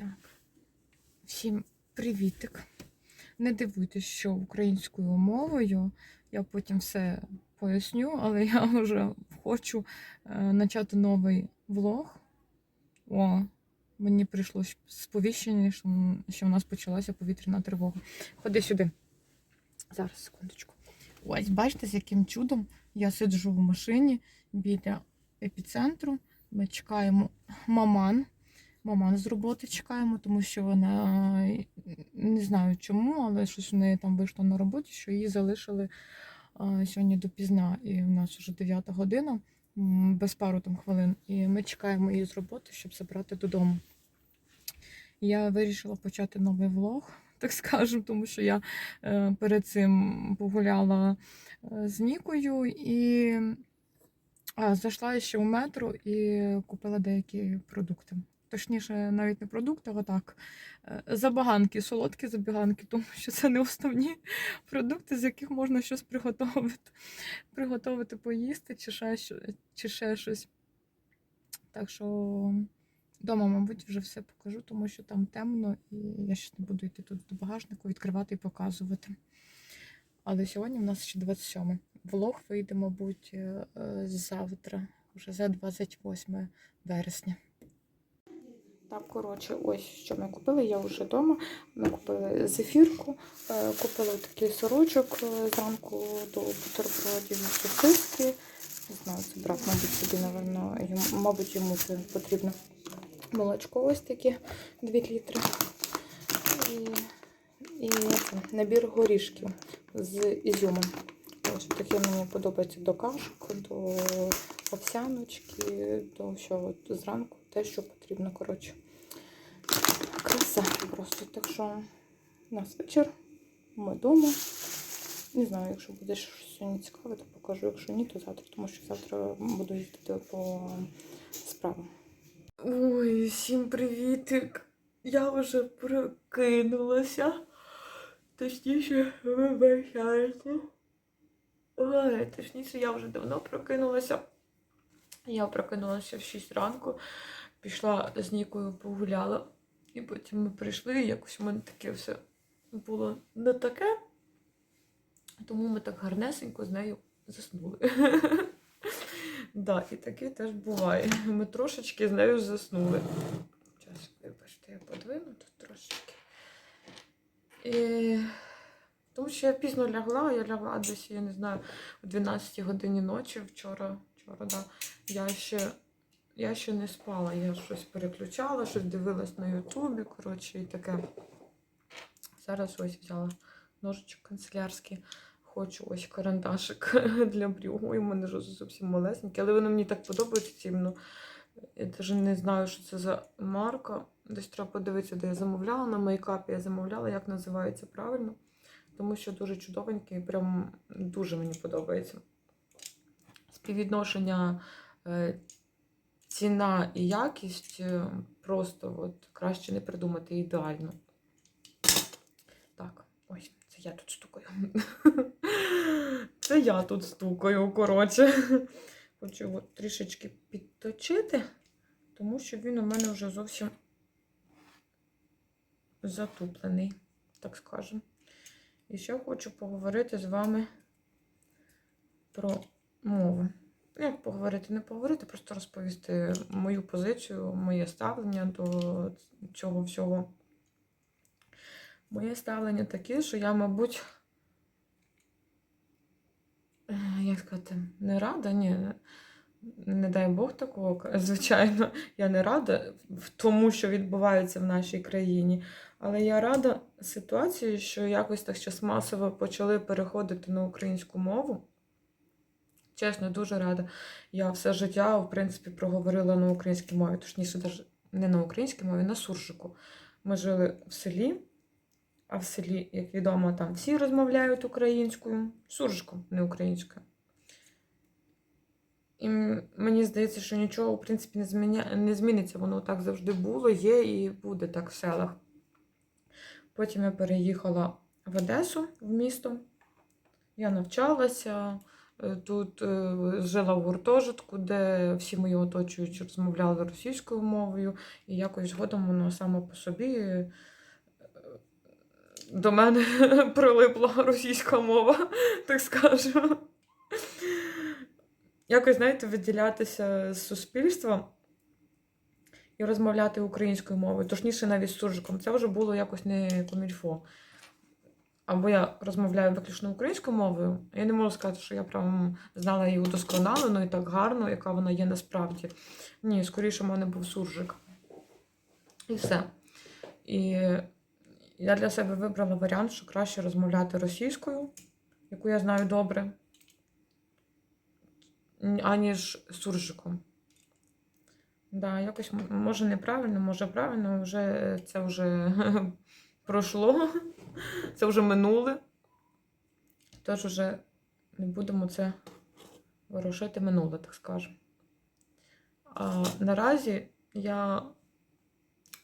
Так. Всім привітик. Не дивуйтесь, що українською мовою. Я потім все поясню, але я вже хочу е, почати новий влог. О, мені прийшло сповіщення, що, що в нас почалася повітряна тривога. Ходи сюди. Зараз, секундочку. Ось, бачите, з яким чудом я сиджу в машині біля епіцентру. Ми чекаємо маман. Маман з роботи чекаємо, тому що вона е, не знаю чому, але щось в неї там вийшло на роботі, що її залишили а, сьогодні допізна. І в нас вже 9 година, без пару там хвилин. І ми чекаємо її з роботи, щоб забрати додому. Я вирішила почати новий влог, так скажемо, тому що я е, перед цим погуляла е, з Нікою і а, зайшла ще у метро і купила деякі продукти. Точніше, навіть не продукти, а так. е, Забаганки, солодкі забіганки, тому що це не основні продукти, з яких можна щось приготувати. Приготувати поїсти чи ще, чи ще щось. Так що вдома, мабуть, вже все покажу, тому що там темно, і я ще не буду йти тут до багажнику, відкривати і показувати. Але сьогодні в нас ще 27. Влог вийде, мабуть, е, завтра, вже за 28 вересня. Так, коротше, ось що ми купили. Я вже вдома. Ми купили зефірку, е, купили такий сорочок е, зранку до бутербродів, сосиски. Не знаю, це брат, мабуть, собі, напевно, мабуть, йому це потрібно. Молочко ось таке 2 літри. І, і набір горішків з ізюмом. Ось таке мені подобається до кашок, до овсяночки, до всього зранку, те, що потрібно, коротше. Краса просто. Так що у нас вечір, ми вдома. Не знаю, якщо буде щось сьогодні цікаве, то покажу. Якщо ні, то завтра, тому що завтра буду їздити по справам. Ой, всім привітик! Я вже прокинулася. Точніше, вибачайте. Ой, точніше, я вже давно прокинулася. Я прокинулася в 6 ранку, пішла з Нікою погуляла. І потім ми прийшли, і якось у мене таке все було не таке. Тому ми так гарнесенько з нею заснули. Да, і таке теж буває. Ми трошечки з нею заснули. Зараз, вибачте, я подвину тут трошечки. І... Тому що я пізно лягла, я лягла десь, я не знаю, о 12 годині ночі вчора. вчора да. Я ще я ще не спала, я щось переключала, щось дивилась на Ютубі, коротше, і таке. Зараз ось взяла ножичок канцелярський. Хочу ось карандашик для брюгу. У мене зовсім малесенький, але вони мені так подобаються ці. Ну, я навіть не знаю, що це за марка. Десь треба подивитися, де я замовляла. На мейкапі я замовляла, як називається правильно. Тому що дуже чудовенький, прям дуже мені подобається. Співвідношення е, ціна і якість е, просто от, краще не придумати ідеально. Так, ось, це я тут стукаю. Це я тут стукаю, коротше. Хочу його трішечки підточити, тому що він у мене вже зовсім затуплений, так скажемо. І ще хочу поговорити з вами про мову. Як поговорити, не поговорити, просто розповісти мою позицію, моє ставлення до цього всього. Моє ставлення таке, що я, мабуть, е, як сказати, не рада, ні, не дай Бог такого, звичайно, я не рада в тому, що відбувається в нашій країні. Але я рада ситуації, що якось так зараз масово почали переходити на українську мову. Чесно, дуже рада. Я все життя, в принципі, проговорила на українській мові, точніше, не на українській мові, на суржику. Ми жили в селі, а в селі, як відомо, там всі розмовляють українською, суржиком, не українською. І мені здається, що нічого, в принципі, не, зміня... не зміниться. Воно так завжди було, є і буде так в селах. Потім я переїхала в Одесу, в місто. Я навчалася, тут е, жила в гуртожитку, де всі мої оточуючі розмовляли російською мовою, і якось згодом воно само по собі е, до мене прилипла російська мова, так скажу. Якось, знаєте, виділятися з суспільства і розмовляти українською мовою, точніше навіть з суржиком. Це вже було якось не комільфо. Або я розмовляю виключно українською мовою. Я не можу сказати, що я прям знала її удосконалено і так гарно, яка вона є насправді. Ні, скоріше, в мене був суржик. І все. І я для себе вибрала варіант, що краще розмовляти російською, яку я знаю добре, аніж суржиком. Да, якось може неправильно, може правильно, вже це вже пройшло, це вже минуле. Тож вже не будемо це ворушити минуле, так скажемо. А наразі я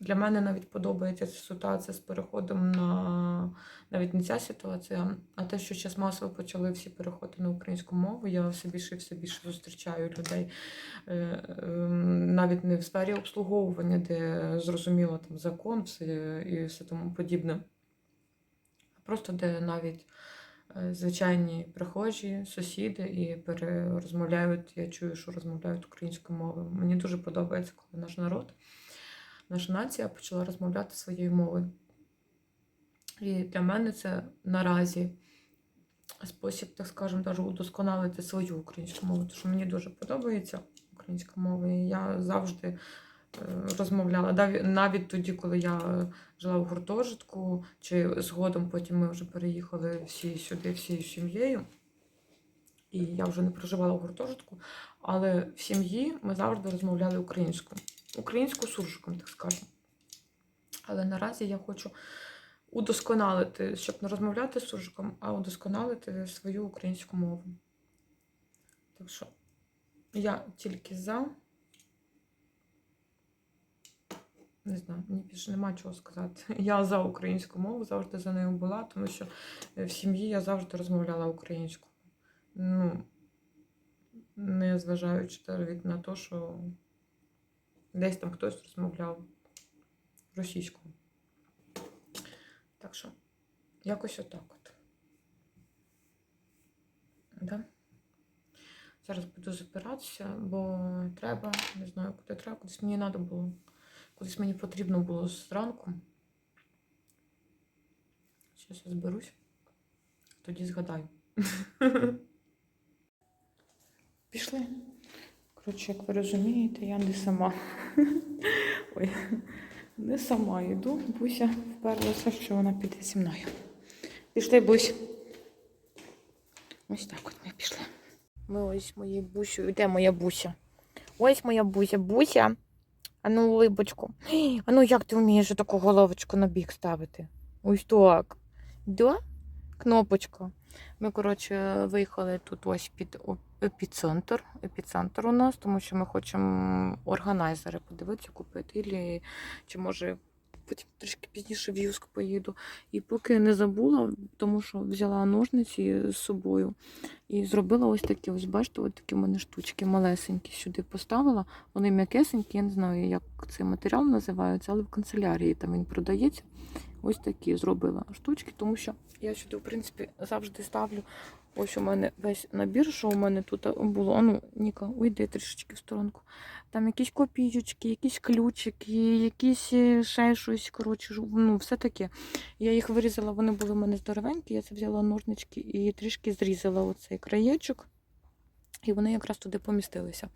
для мене навіть подобається ця ситуація з переходом на навіть не ця ситуація, а те, що зараз масово почали всі переходити на українську мову. Я все більше і все більше зустрічаю людей е, ем, навіть не в сфері обслуговування, де зрозуміло там закон все, і все тому подібне. Просто де навіть е, звичайні прихожі, сусіди і перерозмовляють. Я чую, що розмовляють українською мовою. Мені дуже подобається, коли наш народ наша нація почала розмовляти своєю мовою. І для мене це наразі спосіб, так скажемо, удосконалити свою українську мову, тому що мені дуже подобається українська мова. І я завжди розмовляла. Навіть тоді, коли я жила в гуртожитку, чи згодом потім ми вже переїхали всі сюди, всією сім'єю. І я вже не проживала в гуртожитку, але в сім'ї ми завжди розмовляли українською. Українською суржиком, так скажемо. Але наразі я хочу удосконалити, щоб не розмовляти з суржиком, а удосконалити свою українську мову. Так що я тільки за. Не знаю, мені більше нема чого сказати. Я за українську мову, завжди за нею була, тому що в сім'ї я завжди розмовляла українською. Ну, не зважаючи на те, що десь там хтось розмовляв російською. Так що, якось отак от. Да? Зараз буду запиратися, бо треба, не знаю, куди треба, кудись мені треба було. Кудись мені потрібно було зранку. Зараз я зберусь. Тоді згадаю. Пішли. Коротше, як ви розумієте, я не сама. Ой, не сама йду. Буся вперлася, що вона піде зі мною. Пішли, Бусь. Ось так от ми пішли. Ми ось моєю бусю. Де моя буся? Ось моя буся. Буся. А ну, улибочку. А ну як ти вмієш таку головочку на бік ставити? Ось так. Да? Кнопочка. Ми, коротше, виїхали тут ось під епіцентр. Епіцентр у нас, тому що ми хочемо органайзери подивитися, купити. Чи може потім трішки пізніше в Юск поїду. І поки не забула, тому що взяла ножниці з собою і зробила ось такі, ось бачите, ось такі в мене штучки малесенькі сюди поставила. Вони м'якесенькі, я не знаю, як цей матеріал називається, але в канцелярії там він продається. Ось такі зробила штучки, тому що я сюди, в принципі, завжди ставлю. Ось у мене весь набір, що у мене тут було. Ну, Ніка, уйди трішечки в сторонку. Там якісь копійочки, якісь ключики, якісь е, ще щось. Коротше, ну, все таке. Я їх вирізала, вони були в мене здоровенькі. Я це взяла ножнички і трішки зрізала оцей краєчок. І вони якраз туди помістилися.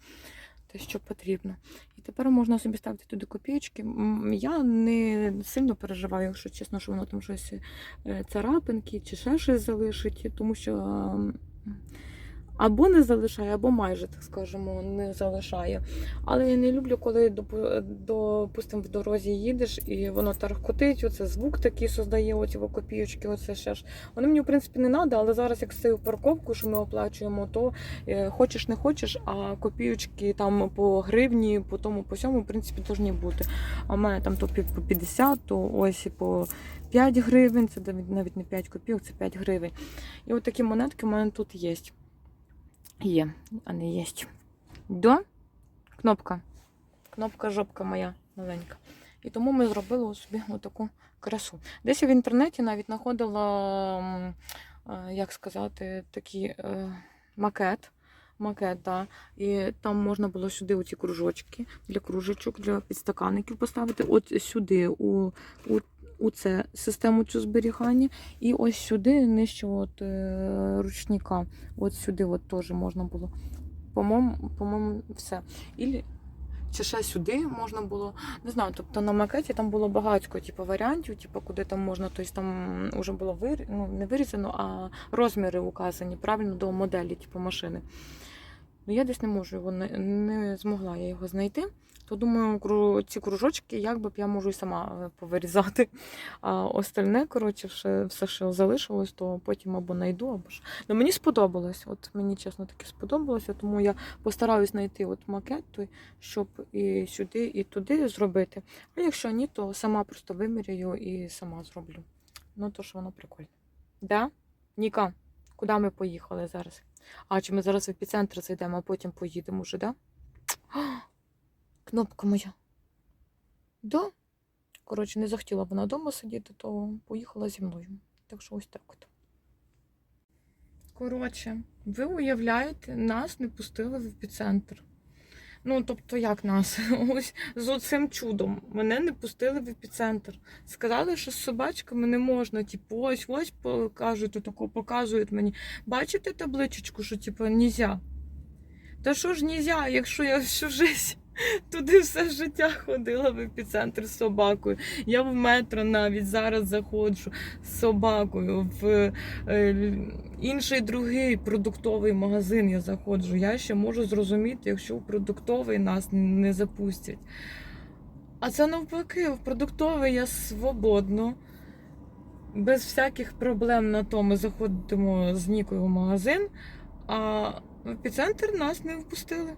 Те, що потрібно. І тепер можна собі ставити туди копійки. Я не сильно переживаю, якщо чесно, що воно там щось е, царапинки чи ще щось залишить, тому що або не залишає, або майже, так скажемо, не залишає. Але я не люблю, коли допустимо, в дорозі їдеш і воно тархкотить, оце звук такий создає, оці копійочки, оце ще ж. Вони мені, в принципі, не треба, але зараз, як з цією парковкою, що ми оплачуємо, то е, хочеш не хочеш, а копійочки там по гривні, по тому, по сьому, в принципі, повинні бути. А в мене там то по 50, то ось і по 5 гривень, це навіть не 5 копійок, це 5 гривень. І от такі монетки в мене тут є. Є, а не єсть. До? Кнопка. Кнопка жопка моя маленька. І тому ми зробили собі отаку красу. Десь я в інтернеті навіть знаходила, е, як сказати, такий е, макет. Макет, да. І там можна було сюди оці кружочки для кружечок, для підстаканників поставити. От сюди, у, у, у це систему цю зберігання. І ось сюди, нижче от, е, ручника. От сюди от теж можна було. По-моєму, по-моєму, все. Ілі, чи ще сюди можна було, не знаю, тобто на макеті там було багатько типу, варіантів, типу, куди там можна, тобто там вже було вир... ну, не вирізано, а розміри указані правильно до моделі, типу, машини. Ну я десь не можу його не, змогла я його знайти. То думаю, ці кружочки, як би я можу і сама е, повирізати. А остальне, коротше, все, що залишилось, то потім або знайду, або ж. Ну мені сподобалось. От мені чесно таки сподобалося, тому я постараюсь знайти от макет той, щоб і сюди, і туди зробити. А якщо ні, то сама просто виміряю і сама зроблю. Ну то ж воно прикольно. Да? Ніка, куди ми поїхали зараз? А, чи ми зараз в епіцентр зайдемо, а потім поїдемо вже, да? А, Кнопка моя. Да? Коротше, не захотіла вона вдома сидіти, то поїхала зі мною. Так що ось так от. Коротше, ви уявляєте, нас не пустили в епіцентр. Ну, тобто, як нас? Ось з оцим чудом. Мене не пустили в епіцентр. Сказали, що з собачками не можна. Типу, ось ось покажуть, отаку показують мені. Бачите табличечку, що типу, нізя? Та що ж нізя, якщо я всю жизнь туди все життя ходила в епіцентр з собакою. Я в метро навіть зараз заходжу з собакою. В е, інший другий продуктовий магазин я заходжу. Я ще можу зрозуміти, якщо в продуктовий нас не запустять. А це навпаки, в продуктовий я свободно. Без всяких проблем на то ми заходимо з Нікою в магазин, а в епіцентр нас не впустили.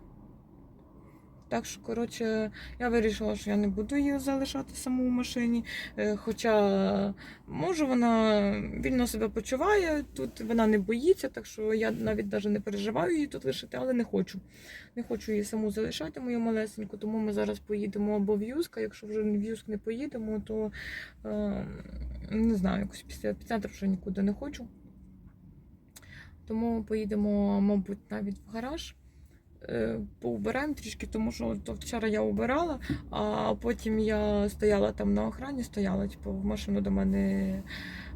Так що, коротше, я вирішила, що я не буду її залишати саму в машині. Е, Хоча, може, вона вільно себе почуває, тут вона не боїться, так що я навіть навіть не переживаю її тут лишити, але не хочу. Не хочу її саму залишати, мою малесеньку, тому ми зараз поїдемо або в Юск, а якщо вже в Юск не поїдемо, то е, не знаю, якось після епіцентру вже нікуди не хочу. Тому поїдемо, мабуть, навіть в гараж. Е, Поубираємо трішки, тому що то вчора я убирала, а потім я стояла там на охрані, стояла, типу, в машину до мене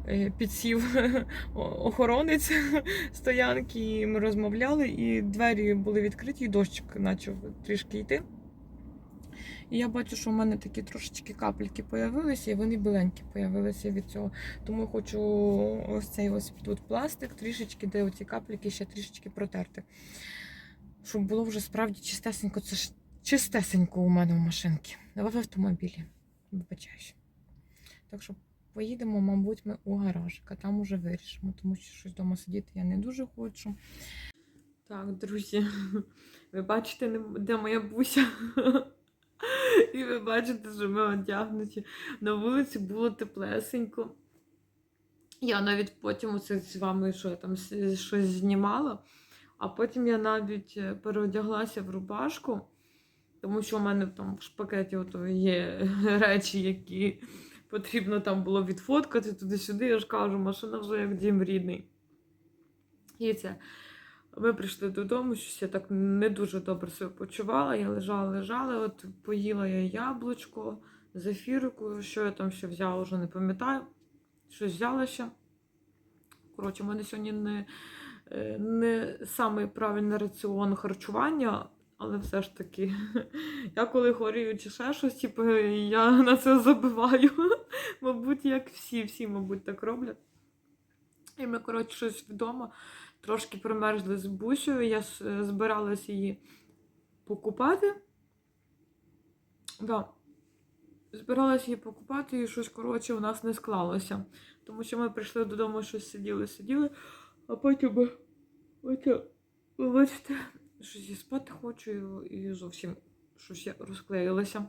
е, підсів охоронець стоянки, і ми розмовляли, і двері були відкриті, і дощик почав трішки йти. І я бачу, що в мене такі трошечки капельки появилися, і вони біленькі появилися від цього. Тому хочу ось цей ось тут пластик, трішечки, де оці капельки ще трішечки протерти. Щоб було вже справді чистесенько. Це ж чистесенько у мене в машинці. В автомобілі. Вибачаюсь. Так що поїдемо, мабуть, ми у гаражик, а там уже вирішимо, тому що щось вдома сидіти я не дуже хочу. Так, друзі, ви бачите, де моя буся? І ви бачите, що ми одягнуті. На вулиці було теплесенько. Я навіть потім оце з вами що я там щось знімала, а потім я навіть е, переодяглася в рубашку, тому що у мене там в шпакеті ото є речі, які потрібно там було відфоткати туди-сюди. Я ж кажу, машина вже як дім рідний. І це. Ми прийшли додому, щось я так не дуже добре себе почувала. Я лежала, лежала, от поїла я яблучко, зефірку, що я там ще взяла, вже не пам'ятаю. Щось взяла ще. Коротше, в мене сьогодні не, не самий правильний раціон харчування, але все ж таки, я коли хворію чи ще щось, типу, я на це забиваю. Мабуть, як всі, всі, мабуть, так роблять. І ми, коротше, щось вдома трошки примерзли з бусею. Я збиралась її покупати. Да. Збиралась її покупати, і щось, коротше, у нас не склалося. Тому що ми прийшли додому, щось сиділи, сиділи, а потім оце, бачите, щось я спати хочу і зовсім щось я розклеїлася.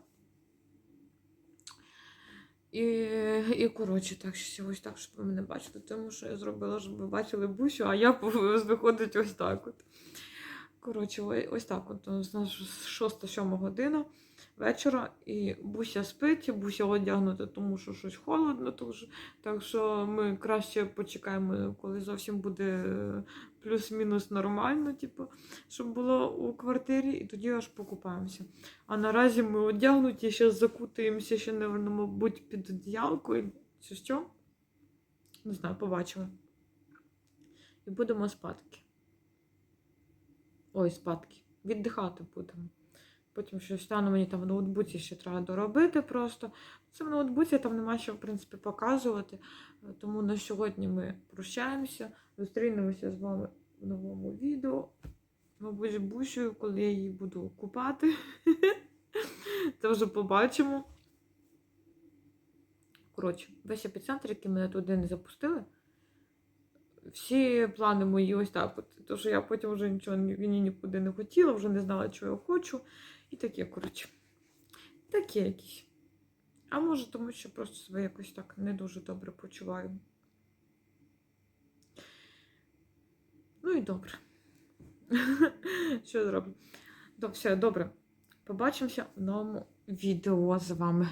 І, і коротше, так що ось так, щоб ви мене бачили, тому що я зробила, щоб ви бачили бусю, а я виходить ось так от. Коротше, ось так. От у нас 6-7 година вечора, і Буся спить, Буся одягнута, тому що щось холодно. Тож, так що ми краще почекаємо, коли зовсім буде е, плюс-мінус нормально, типу, щоб було у квартирі, і тоді аж покупаємося. А наразі ми одягнуті, ще закутуємося, ще, наверно, мабуть, під одіялкою, чи що. Не знаю, побачимо. І будемо спадки. Ой, спадки. Віддихати будемо. Потім щось стану мені там в ноутбуці ще треба доробити просто. Це в ноутбуці там нема що, в принципі, показувати. Е, Тому на сьогодні ми прощаємося. Зустрінемося з вами в новому відео. Мабуть, з коли я її буду купати. Це вже побачимо. Коротше, весь епіцентр, який мене туди не запустили. Всі плани мої ось так. От, то, що я потім вже нічого ні- ні- нікуди не хотіла, вже не знала, що я хочу. І таке, коротше. Таке якісь. А може, тому що просто себе якось так не дуже добре почуваю. Ну і добре. Що зроблю? Все, добре. Побачимося в новому відео з вами.